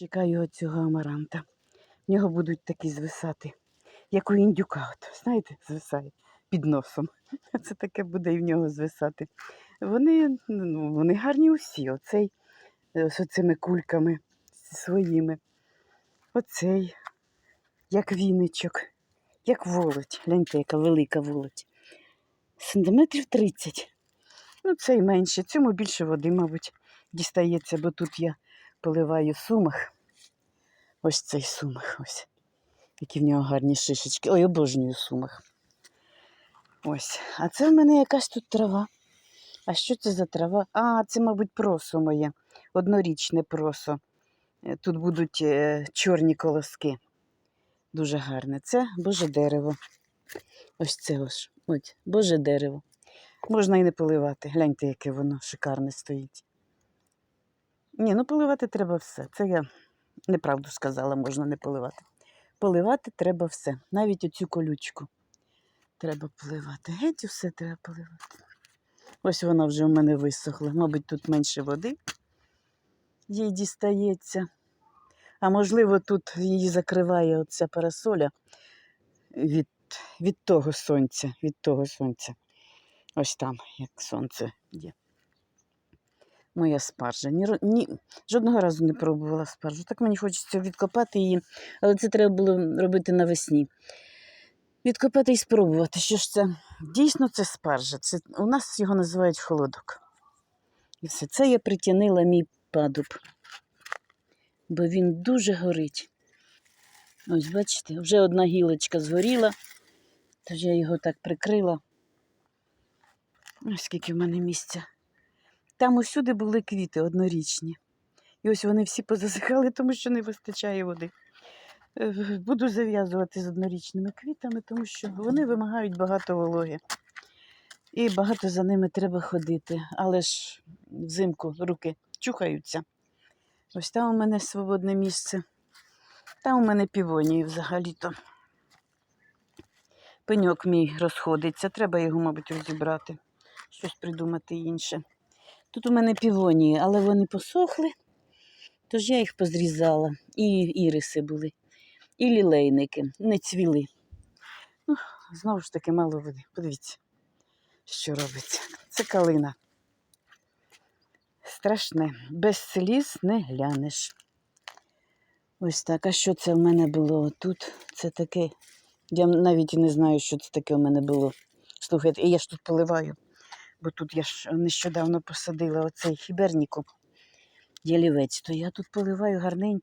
Чекаю цього амаранта. В нього будуть такі звисати, як у індюка. От, знаєте, звисає під носом. Це таке буде і в нього звисати. Вони, ну, вони гарні усі. Оцей е, з оцими кульками своїми. Оцей, як віничок, як волоть. Гляньте, яка велика волоть. Сантиметрів 30. Ну, цей менше. Цьому більше води, мабуть, дістається, бо тут я поливаю сумах. Ось цей сумах. Ось. Які в нього гарні шишечки. Ой, обожнюю сумах. Ось. А це в мене якась тут трава. А що це за трава? А, це, мабуть, просо моє. Однорічне просо. Е, Тут будуть е, чорні колоски. Дуже гарне. Це Боже дерево. Ось це ось. Ось, Боже дерево. Можна і не поливати. Гляньте, яке воно шикарне стоїть. Ні, ну поливати треба все. Це я неправду сказала, можна не поливати. Поливати треба все. Навіть оцю колючку треба поливати. Геть усе треба поливати. Ось вона вже у мене висохла. Мабуть, тут менше води їй дістається. А можливо, тут її закриває оця парасоля від, від того сонця, від того сонця. Ось там, як сонце є. Моя спаржа. Ні, ні, жодного разу не пробувала спаржу. Так мені хочеться відкопати її, але це треба було робити навесні. Відкопати і спробувати. Що ж це? Дійсно, це спаржа. Це, у нас його називають холодок. І все. Це я притягнила мій падуб, бо він дуже горить. Ось, бачите, вже одна гілочка згоріла, тож я його так прикрила. Ось скільки в мене місця. Там усюди були квіти однорічні. І ось вони всі позасихали, тому що не вистачає води. Е, Буду зав'язувати з однорічними квітами, тому що вони вимагають багато вологи. І багато за ними треба ходити. Але ж взимку руки чухаються. Ось там у мене свободне місце. Там у мене півонії взагалі-то. Пеньок мій розходиться, треба його, мабуть, розібрати, щось придумати інше. Тут у мене півонії, але вони посохли, тож я їх позрізала. І іриси були, і лілейники не цвіли. Ну, знову ж таки, мало води. Подивіться, що робиться. Це калина. Страшне, без сліз не глянеш. Ось так. А що це в мене було тут? Це таке. Я навіть не знаю, що це таке у мене було. Слухайте, я ж тут поливаю, бо тут я ж нещодавно посадила оцей хіберніку ялівець, то я тут поливаю гарненько.